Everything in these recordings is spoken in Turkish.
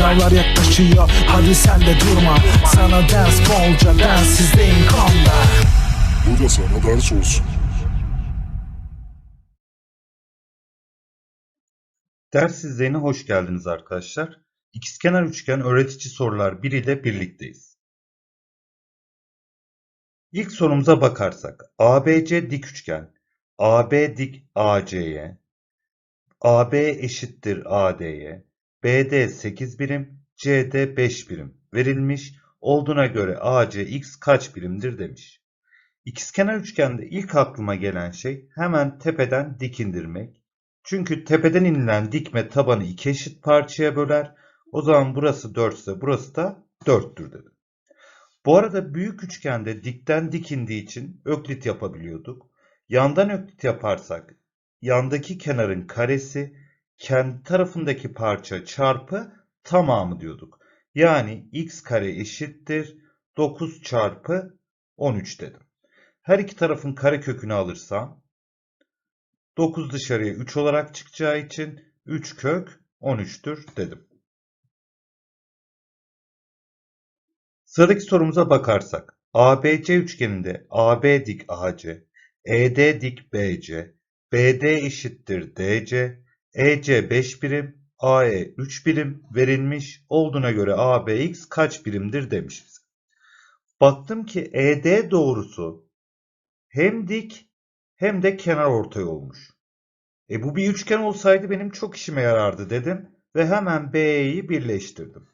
Sınavlar yaklaşıyor hadi sen de durma Sana ders bolca densizliğin konda Bu da sana ders olsun. Ders izleyine hoş geldiniz arkadaşlar. İkizkenar üçgen öğretici sorular 1 ile birlikteyiz. İlk sorumuza bakarsak ABC dik üçgen, AB dik AC'ye, AB eşittir AD'ye, BD 8 birim, CD 5 birim verilmiş. Olduğuna göre AC x kaç birimdir demiş. İkizkenar üçgende ilk aklıma gelen şey hemen tepeden dik indirmek. Çünkü tepeden inilen dikme tabanı iki eşit parçaya böler. O zaman burası 4 ise burası da 4'tür dedim. Bu arada büyük üçgende dikten dik indiği için öklit yapabiliyorduk. Yandan öklit yaparsak yandaki kenarın karesi kendi tarafındaki parça çarpı tamamı diyorduk. Yani x kare eşittir 9 çarpı 13 dedim. Her iki tarafın kare kökünü alırsam 9 dışarıya 3 olarak çıkacağı için 3 kök 13'tür dedim. Sıradaki sorumuza bakarsak ABC üçgeninde AB dik AC, ED dik BC, BD eşittir DC, EC 5 birim, AE 3 birim verilmiş olduğuna göre ABX kaç birimdir demiş. Baktım ki ED doğrusu hem dik hem de kenar ortay olmuş. E bu bir üçgen olsaydı benim çok işime yarardı dedim ve hemen BE'yi birleştirdim.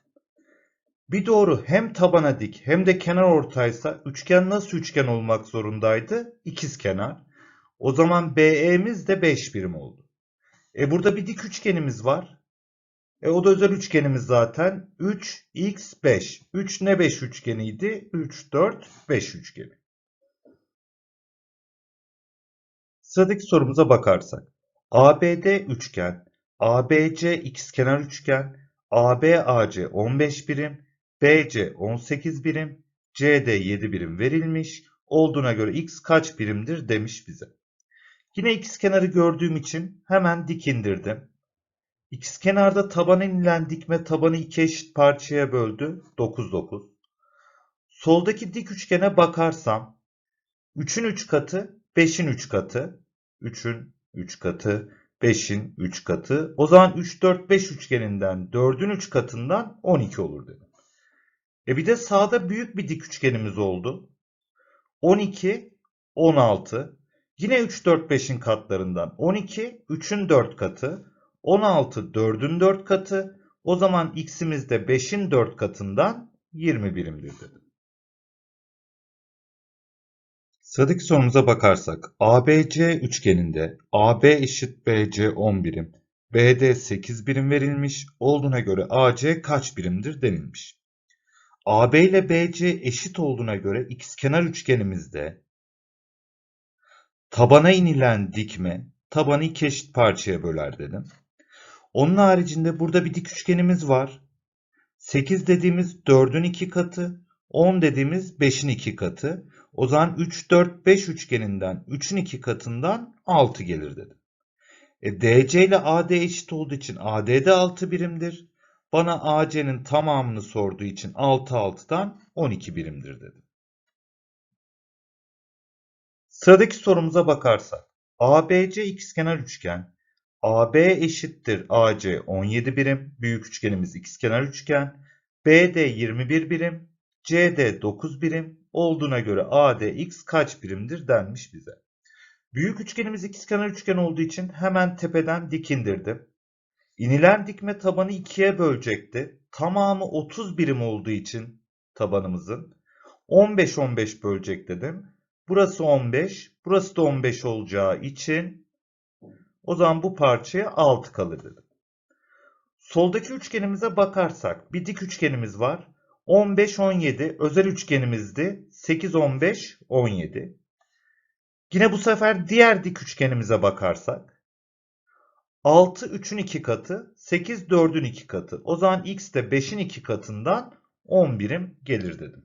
Bir doğru hem tabana dik hem de kenar ortaysa üçgen nasıl üçgen olmak zorundaydı? İkizkenar. O zaman BE'miz de 5 birim oldu. E burada bir dik üçgenimiz var. E o da özel üçgenimiz zaten. 3, x, 5. 3 ne 5 üçgeniydi? 3, 4, 5 üçgeni. Sıradaki sorumuza bakarsak. ABD üçgen, ABC ikizkenar üçgen, ABAC 15 birim, BC 18 birim, CD 7 birim verilmiş. Olduğuna göre x kaç birimdir demiş bize. Yine ikizkenarı gördüğüm için hemen dik indirdim. İkizkenarda tabana inilen dikme tabanı iki eşit parçaya böldü. 9 9. Soldaki dik üçgene bakarsam 3'ün 3 katı 5'in 3 katı. 3'ün 3 katı 5'in 3 katı. O zaman 3 4 5 üçgeninden 4'ün 3 katından 12 olur dedim. E bir de sağda büyük bir dik üçgenimiz oldu. 12 16 Yine 3 4 5'in katlarından 12 3'ün 4 katı 16 4'ün 4 katı o zaman x'imiz de 5'in 4 katından 20 birimdir dedim. Sıradaki sorumuza bakarsak ABC üçgeninde AB eşit BC 10 birim, BD 8 birim verilmiş olduğuna göre AC kaç birimdir denilmiş. AB ile BC eşit olduğuna göre ikizkenar üçgenimizde tabana inilen dikme tabanı iki eşit parçaya böler dedim. Onun haricinde burada bir dik üçgenimiz var. 8 dediğimiz 4'ün 2 katı, 10 dediğimiz 5'in 2 katı. O zaman 3, 4, 5 üçgeninden 3'ün 2 katından 6 gelir dedim. E, DC ile AD eşit olduğu için AD de 6 birimdir. Bana AC'nin tamamını sorduğu için 6 6'dan 12 birimdir dedim. Sıradaki sorumuza bakarsak. ABC ikizkenar üçgen. AB eşittir AC 17 birim. Büyük üçgenimiz ikizkenar üçgen. BD 21 birim. CD 9 birim olduğuna göre AD x kaç birimdir denmiş bize. Büyük üçgenimiz ikizkenar üçgen olduğu için hemen tepeden dik indirdim. İnilen dikme tabanı ikiye bölecekti. Tamamı 30 birim olduğu için tabanımızın 15 15 bölecek dedim. Burası 15, burası da 15 olacağı için o zaman bu parçaya 6 kalır dedim. Soldaki üçgenimize bakarsak bir dik üçgenimiz var. 15 17 özel üçgenimizdi. 8 15 17. Yine bu sefer diğer dik üçgenimize bakarsak 6 3'ün 2 katı, 8 4'ün 2 katı. O zaman x de 5'in 2 katından 10 birim gelir dedim.